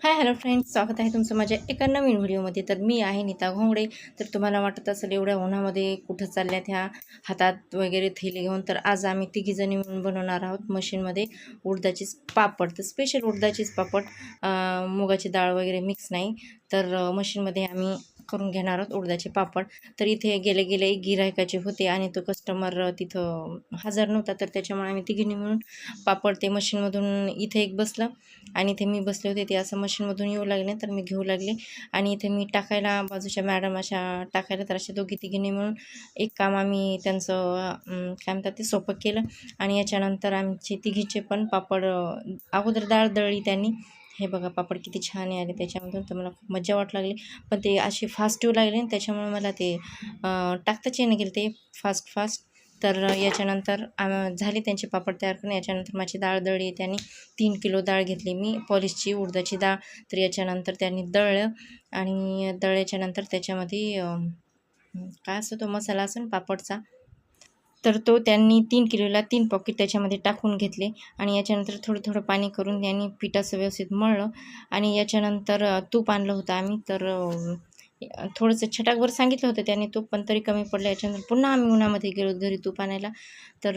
Hi hello friends स्वागत आहे तुमचं माझ्या एका नवीन व्हिडिओमध्ये. तर मी आहे नीता घोंगडे. तर तुम्हाला वाटत असेल एवढ्या उन्हामध्ये कुठं चालल्यात ह्या हातात वगैरे थैली घेऊन. तर आज आम्ही तिघीजणी मिळून बनवणार आहोत मशीनमध्ये उडदाचीच पापड. तर स्पेशल उडदाचीच पापड मुगाची डाळ वगैरे मिक्स नाही. तर मशीनमध्ये आम्ही करून घेणार आहोत उडदाचे पापड. तर इथे गेले गेले एक गिरायकाचे होते आणि तो कस्टमर तिथं हजर नव्हता. तर त्याच्यामुळे आम्ही तिघींनी मिळून पापड ते मशीनमधून इथे एक बसलं. आणि इथे मी बसले होते. ते असं मशीनमधून येऊ लागले. तर मी घेऊ लागले. आणि इथे मी टाकायला बाजूच्या मॅडम अशा टाकायला तर अशा दोघी तिघींनी मिळून एक काम आम्ही त्यांचं काय म्हणतात ते सोपं केलं. आणि याच्यानंतर आमचे तिघीचे पण पापड अगोदर डाळ दळली त्यांनी. हे बघा पापड किती छान आले त्याच्यामधून तर मला खूप मजा वाटू लागली. पण ते असे फास्ट येऊ लागले आणि त्याच्यामुळे मला ते टाकताच येणं गेलं ते फास्ट फास्ट तर याच्यानंतर झाले त्यांचे पापड तयार करून. याच्यानंतर माझी डाळ दळली. त्यांनी तीन किलो डाळ घेतली मी पॉलिशची उडदाची डाळ. तर याच्यानंतर त्यांनी दळलं आणि दळल्याच्यानंतर त्याच्यामध्ये काय असतो तो मसाला असून पापडचा? तर तो त्यांनी तीन किलोला तीन पॉकेट त्याच्यामध्ये टाकून घेतले आणि याच्यानंतर थोडं थोडं पाणी करून त्यांनी पिठाचं व्यवस्थित मळलं आणि याच्यानंतर तूप आणलं होतं आम्ही. तर थोडंसं छटाकभर सांगितलं होतं त्याने तूप पण तरी कमी पडलं याच्यानंतर पुन्हा आम्ही उन्हामध्ये गेलो घरी तूप आणायला. तर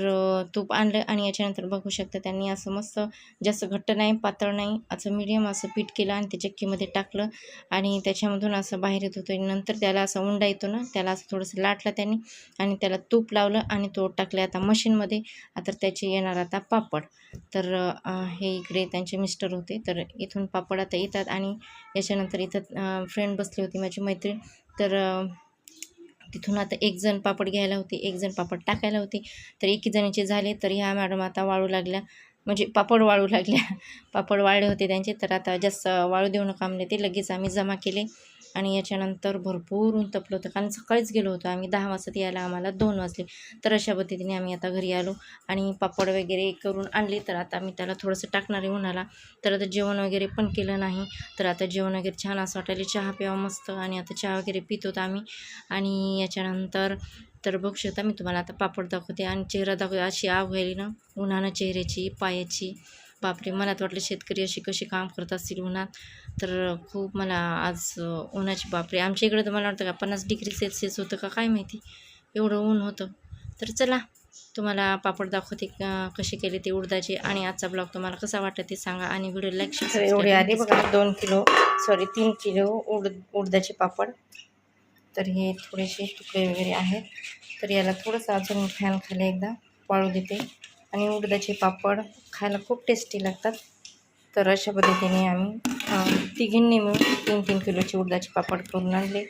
तूप आणलं आणि याच्यानंतर बघू शकता त्यांनी असं मस्त जास्त घट्ट नाही पातळ नाही असं मिडियम असं पीठ केलं आणि ते चक्कीमध्ये टाकलं. आणि त्याच्यामधून असं बाहेर येत होतं. नंतर त्याला असा उंडा येतो ना त्याला असं थोडंसं लाटलं त्यांनी आणि त्याला तूप लावलं आणि तो टाकले आता मशीनमध्ये. आता त्याचे येणार आता पापड. तर हे इकडे त्यांचे मिस्टर होते. तर इथून पापड आता येतात आणि याच्यानंतर इथं फ्रेंड बसली होती माझी मैत्रीण. तर तिथून आता एक जण पापड घ्यायला होते एक जण पापड टाकायला होते. तर एकी जणीचे झाले तर ह्या मॅडम आता वाळू लागल्या. म्हणजे पापड वाळू लागल्या. पापड वाळले होते त्यांचे तर आता जास्त वाळू देऊ नका म्हणजे ते. लगेच आम्ही जमा केले आणि याच्यानंतर भरपूर ऊन तपलं होतं. कारण सकाळीच गेलो होतो आम्ही दहा वाजता यायला आम्हाला दोन वाजले. तर अशा पद्धतीने आम्ही आता घरी आलो आणि पापड वगैरे करून आणले. तर आता आम्ही त्याला थोडंसं टाकणार आहे उन्हाला. तर आता जेवण वगैरे पण केलं नाही. तर आता जेवण वगैरे छान असं वाटायला चहा प्यावा मस्त. आणि आता चहा वगैरे पित आम्ही. आणि याच्यानंतर तर बघू शकता मी तुम्हाला आता पापड दाखवते आणि चेहरा दाखवते. अशी आग व्हायली ना उन्हानं चेहऱ्याची पायाची. बापरे मला तर वाटलं शेतकरी अशी कशी काम करत असतील उन्हात. तर खूप मला आज उन्हाची बापरे. आमच्या इकडं तर मला वाटतं का पन्नास डिग्री सेल्सिअस होतं का काय माहिती? एवढं ऊन होतं. तर चला तुम्हाला पापड दाखवते कसे केले ते उडदाचे आणि आजचा ब्लॉग तुम्हाला कसा वाटतं ते सांगा आणि व्हिडिओ लाईक एवढे आले बघा दोन किलो सॉरी तीन किलो उड उडदाचे पापड. तर हे थोडेसे तुकडे वगैरे आहेत. तर याला थोडंसं अजून फॅन खाली एकदा वाळू देते. आणि उडदाचे पापड खायला खूप टेस्टी लागतात. तर अशा पद्धतीने आम्ही तिघींनी मिळून तीन तीन किलोचे उडदाचे पापड करून आणले.